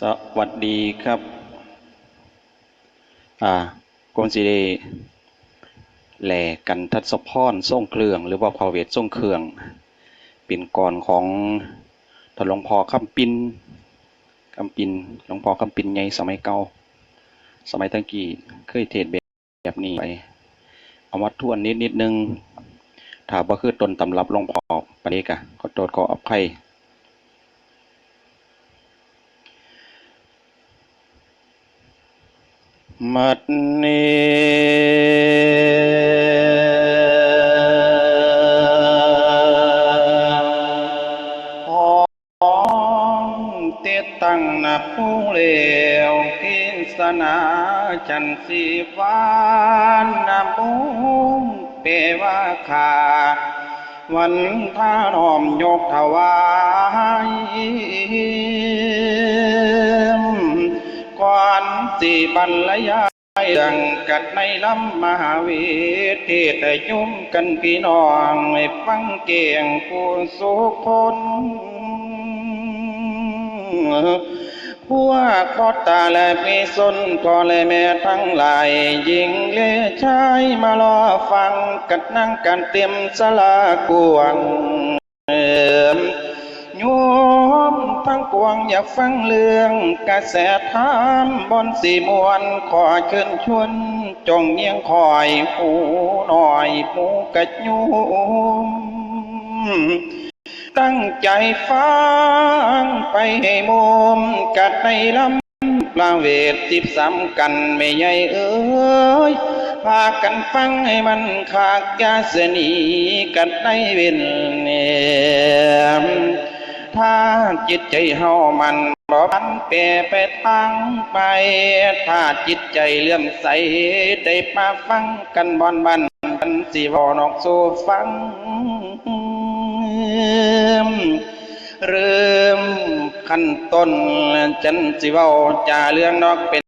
สวัสดีครับ อ่ากรมสีเดแหล่กันทัศพรส่งเครื่อง หรือว่าพอเวทส่งเครื่อง เป็นก่อนของทหลวงพ่อคำปินคำปินหลวงพ่อคำปินไงสมัยเก่า สมัยตั้งกี้เคยเทศแบบแบบนี้ไปเอามาทวนนิดนิดนึง ถ้าบ่คือตนตำรับหลวงพ่อปนนี้กะขอโทษขออภัย มัดนี้ของเตตั้งนับผู้เลวกินสนาจันสีวานนำบุงเปวาขาวันท่ารอมยกถวาย ก่อนสี่บรรยาย ดังกัดในลำมหาวิทยาลัยยุ่มกันพี่น้องให้ฟังเกียงผู้สุคนพวกพอตาและพี่สนพอและแม่ทั้งหลายหญิงเล่ชายมารอฟังกัดนั่งกันเตรียมสลากวง ยมทั้งปวงอยากฟังเรื่องกระแสธรรมบนสีมวนขอเชิญชวนจงเงียงคอยหูหน่อยหูกระยุมตั้งใจฟังไปให้มุมกัดในลำปลาเวทสิบสามกันไม่ใหญ่เอ้ยพากันฟังให้มันขากยาเสนีกันในเวนเนม ถ้าจิตใจเฮามันบ่พันแปรไปทางไป ถ้าจิตใจเลื่อมใส ได้มาฟังกันบอนบันกันสิบอนอกสู่ฟังเริ่มขั้นต้นจันสิเว้าจาเรื่องนอกเป็น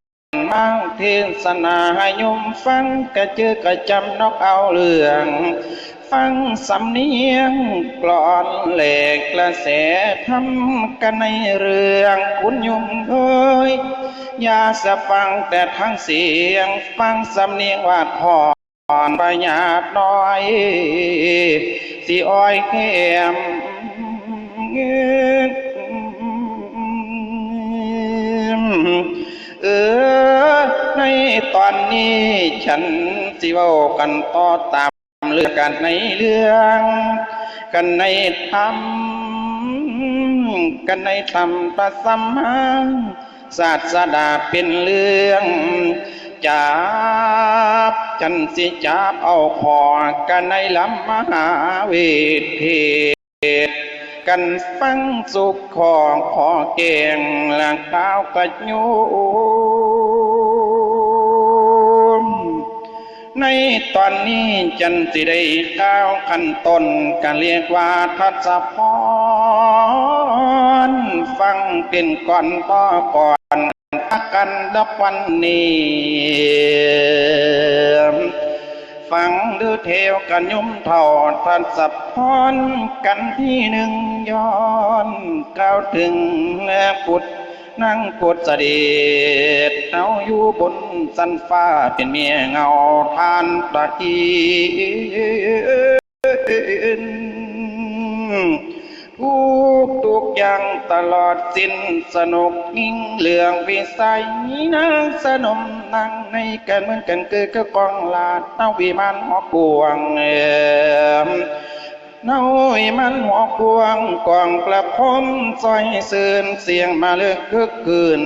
มังเทศนาให้โยมฟังกระเจือกระจำนกเอาเรื่อง ฟังสำเนียงกลอนเหล็กกระแสทำกันในเรื่องคุณโยมเอ้ยอย่าสะฟังแต่ทั้งเสียง ฟังสำเนียงวาดพรประหยัดน้อยสิอ้อยแก้มเเออ ในตอนนี้ฉันสิเว้ากันต่อตาม เรื่องกันในเรื่อง กันในธรรมกันในธรรมประสัมมาศาสดาเป็นเรื่องจับฉันสิจับเอาพอกันในลำมหาเวทีกันฟังสุขของขอเก่งหลังเท้ากระยุ ในตอนนี้จันสิได้ก้าวขั้นต้นกันเรียกว่าทัศพรฟังเป็นก่อนต่อก่อนกันดับวันนี้ฟังดูเทวกันยุ่มเท่าทันสับพรกันที่หนึ่งย้อนกล่าวถึงแม่ปุด นั่งปุดเสด็จเอาอยู่บนสันฟ้าเป็นเมียเงาทานตะกีทุกทุกอย่างตลอดสิ้นสนุกยิ่งเหลืองวิสัยนางสนมนั่งในกันเหมือนกันคือก็กองลาดเต้าวิมานหอกวงเอ่ น้อยมันหัวกวงกองประพมซอยเสื่นเสียงมาเลือกคึกคืน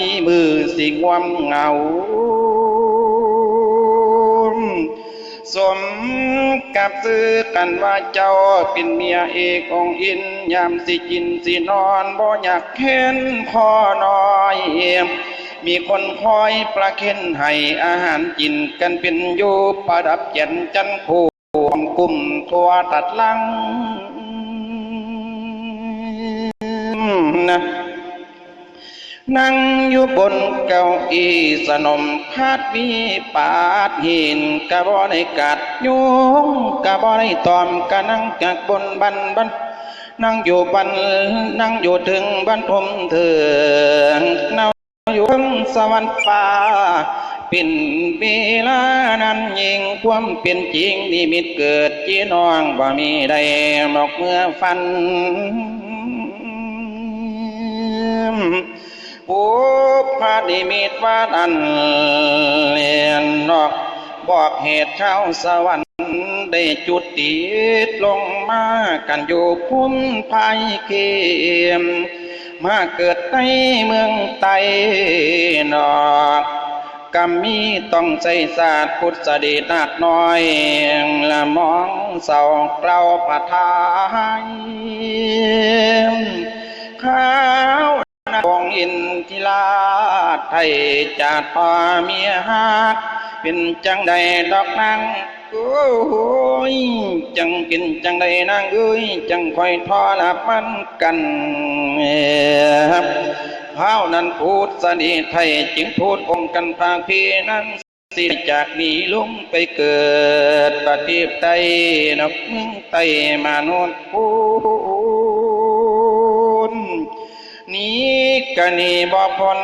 มีมือสิงวมเงา สมกับซื้อกันว่าเจ้าเป็นเมียเอกองอิน ยามสิกินสินอนบ่อยากเห็นพ่อน้อยเอมมีคนคอยประเคนให้อาหารกินกันเป็นอยู่ประดับเย็นจันทร์ คุ้มทัวตัดลังนะนั่งอยู่บนเก้าอี้สนมพาดวีปาดหินกะบ่ได้กัดยุงกะบ่ได้ตอมกะนั่งจากบนบันบันนั่งอยู่บันนั่งอยู่ถึงบันทมเถืองนั่งอยู่ถึงสวรรค์ฟ้า เป็นเวลานั้นยิงความเป็นจริงนิมิตเกิดจีน้องบ่มีใดหมอกเมื่อฟันปุพพานิมิตว่าดันเลียนนอกบอกเหตุชาวสวรรค์ได้จุดติดลงมากันอยู่พุ่มภายเกมมาเกิดในเมืองไตนอก กำมีต้องใจศาสตร์พุทธเดชนาคน้อย ละมองเศร้าเกล้าปะทายข้าวบองอินทิลาไทยจาดพาเมียฮักเป็นจังใดดอกนางโอ้ยจังเป็นจังใดนางเอ้ยจังคอยทอละมันกัน เฮานั้นพูดสนิทไทยจึงพูดองค์กันพางพี่นั้นสิจากนี้ลงไปเกิดประเทศไตนับมึงไตมาโนนพูนนี้กะนีบ่พน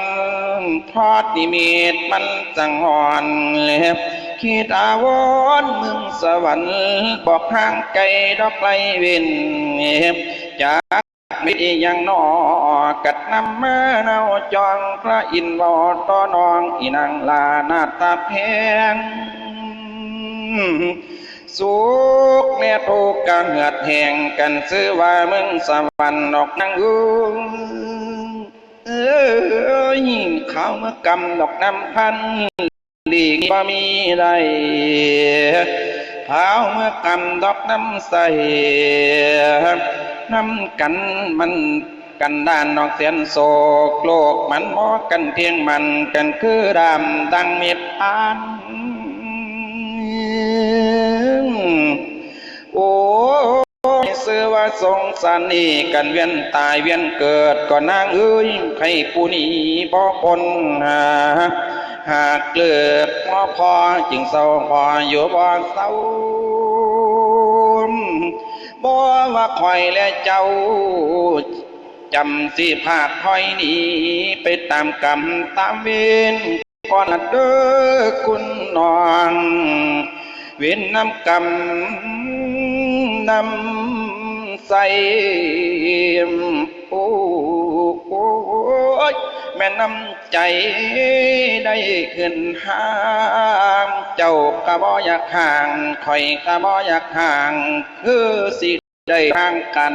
ทอดนิมิตมันจังหอนเล็บคิดอาวรณ์มึงสวรรค์บอกทางไกลดอกไกลเว้นเล็บจาก มิตรยังนอกัดนำเมาเนาจองพระอินทร์บ่ต่อนองอีนางลานาตาแพงสุขแม่ทุกข์กันเหือดแห่งกันซื้อว่ามึงสวรรค์ดอกนางอึงเอ้ยข้าวเมื่อกำดอกน้ำพันหลีกบ่มีใดข้าเมื่อกำดอกน้ำใส น้ำกันมันกันด้านนอกเสียนโศกโลกมันมอกันเพียงมันกันคือดำดังม็ดพานโอ้เสื้อว่าสงสารนี่กันเวียนตายเวียนเกิดก่อนางเอ้ยให้ผู้นี้บ่คนหาหากเลิกพอพอจึงเศร้าพออยู่บ่เศร้า บ่ว่าคอยและเจ้า จำสิภาคอยหนีไปตามกรรมตามเวรก่อนละเด้อคุณนอนเว้นน้ำกำน้ำใสโอ้โอ้ย แม่น้ำใจได้ขึ้นห้ามเจ้ากะบ่อยากห่างคอยกะบ่อยากห่าง คือสิได้ห่างกัน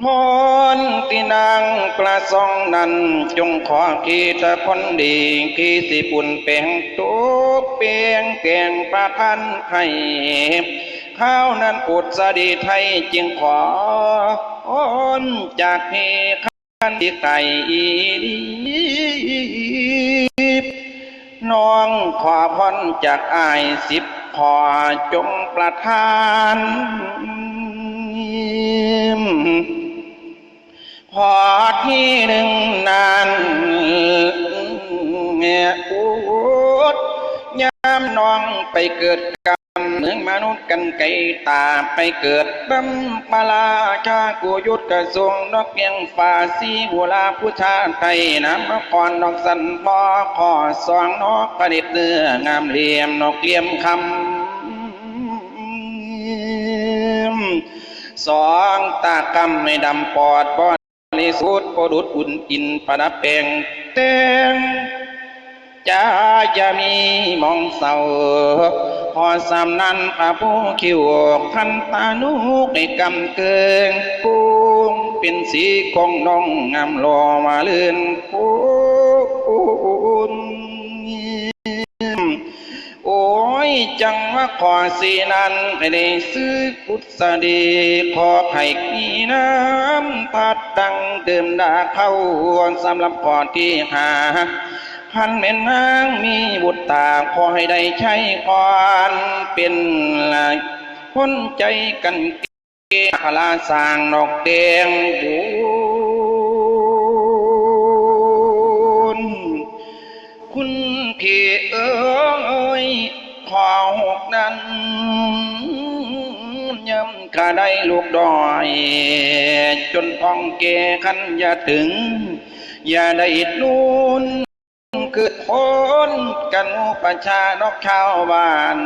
พรที่นางประสองนั้น จงขอกีตะคนดีกีสิปุ่นเป่งตุกเปียงแกงประพันธ์ให้ข้าวนั้นปุดสดีไทยจึงขอ อ้นจากเพขันที่ไก่อีดีน้องขอพรจากอายสิบขอจงประทานพอที่หนึ่งนานเงียอูดยามน้องไปเกิดกร กันไกลตาไปเกิดบัมปลาชากุยุทธกระทรวงนกเกียงฝ่าสีบัวลาผู้ชาไทยน้ำนครนกสันพอขอสองนกประดิษฐ์เนื้องามเหลี่ยมนกเลี่ยมคำสองตากำไม่ดำปอดบอลิสุดปดุดอุ่นอินประดับแปลงแตงจะจะมีมองเศร้า พอสามนันพระผู้คิวพันตานุกในกำเกิงปุงเป็นสีกองน้องงามรอมาเลื่อนปุนโอ้ยจังว่าขอสีนั้นให้ได้ซื้อกุศดีขอให้มีน้ำพัดดังเดิมดาเข้าสำหรับขอที่หา พันแม่นางมีบุตรตาขอให้ได้ใช้พรเป็นลายคนใจกันเกขลาสร้างนอกแดงบุญคุณพี่เอ๋ยขอหกนั้นก็ได้ลูกดอย จนท้องเกขันอย่าถึง อย่าได้นูน คือโอนกันหมูประชานอกชาวบ้าน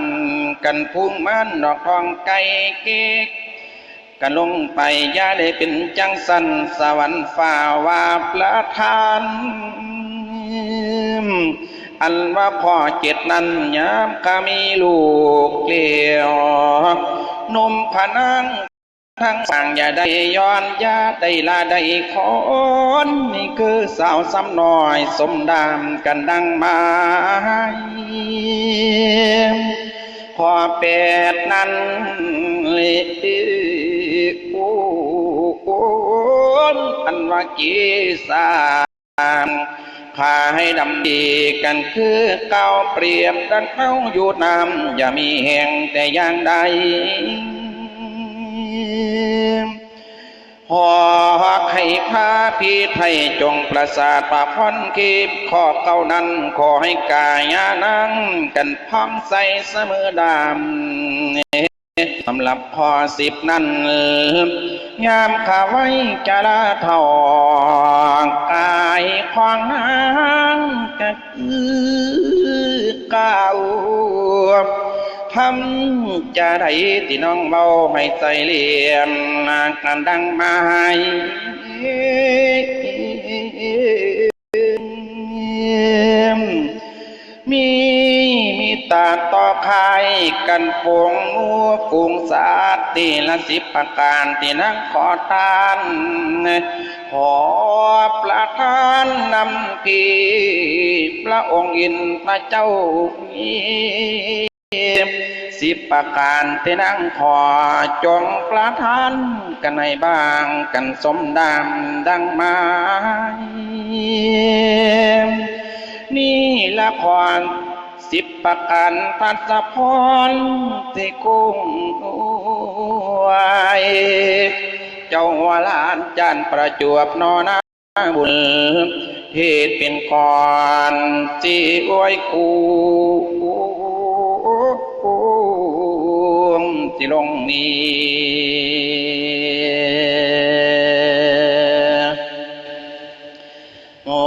กันพุ่งมันดอกทองไก่เก๊กกันลงไปย่าได้เป็นจังสันสวรรค์ฝ่าว่าประทาน อันว่าพ่อเจ็ดนั้นยามก็มีลูกเกลียวนมพนัง ทั้งสั่งอย่าได้ย้อนอย่าได้ลาได้ขอนนี่คือสาวซ้ำหน้อย สมดามกันดังไมาพอเป็ดนั้นเลยโอ้โอ้อันว่ากีสามพาให้ดำดีกันคือเก่าเปรียบดันเข้าอยู่น้ำอย่ามีแห่งแต่อย่างใด หอกให้พาพี่ไทยจงประสาทปาพอนคีบขอบเก่านั้นขอให้กายานั่งกันพ้องใสเสมอดำสำหรับพอสิบนั้นยามข้าไว้จะลาทองกายควางหางกะคือเก่า ทำจะได้ที่น้องเบาให้ใจเลี่ยมกันดังไม้มีมีตาต่อคายกันปวงงูฝูงสัตว์ตีละสิบประการที่นั่งขอทานขอประทานนำกีพระองค์อินพระเจ้ามี สิบประการที่นั่งขอจงประทานกันในบางกันสมดำดังไมานี่ละครสิบประการพัสพรที่กุ้งไว้เจ้าวลานจันประจวบนอนาบุญเทศเป็นก่อนจีอวยกู สิลงนี้โอ้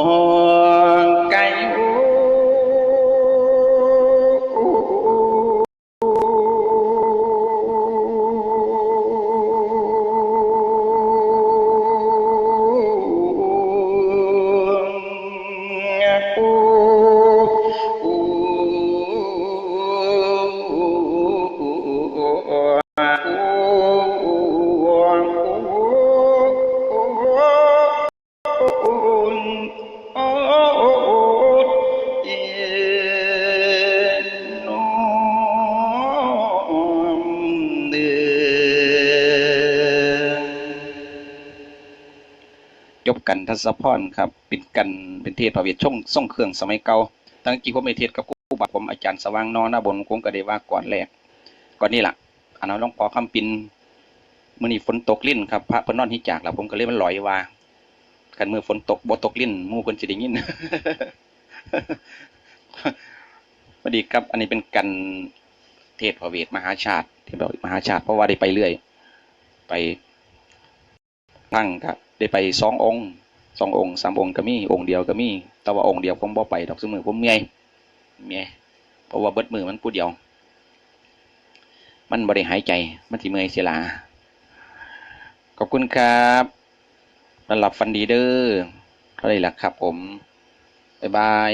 ไก่จบกันทัศพรครับเป็นกันเป็นเทศประเวทช่องส่งเครื่องสมัยเก่าตั้งกี่ผมไม่เทศกับครูบาผมอาจารย์สว่างนอนหน้าบนคงก็ได้ว่าก่อนแรกก่อนนี่ล่ะอันนั้นหลวงปอคำปินมื่อนี้ฝนตกลิ้นครับพระพนนอนที่จากแล้วผมก็เลยมันลอยว่ากันเมื่อฝนตกบ่ตกลิ้นมู่เพิ่นสิได้ยินพอดีครับ อันนี้เป็นกันเทศพระเวทมหาชาติที่บอกมหาชาติเพราะว่าได้ไปเรื่อย ไป ทั้งครับได้ไปสององค์สององค์สามองค์ก็มีองค์เดียวก็มีแต่ว่าองค์เดียวผมบ่ไปดอกสมือผมเมียเมียเพราะว่าเบิดมือมันผู้เดียว มันบริหายใจมันสิเมื่อยเสียลาขอบคุณครับนอนหลับฟันดีเด้อเท่าไหรล่ะครับผม บ๊ายบาย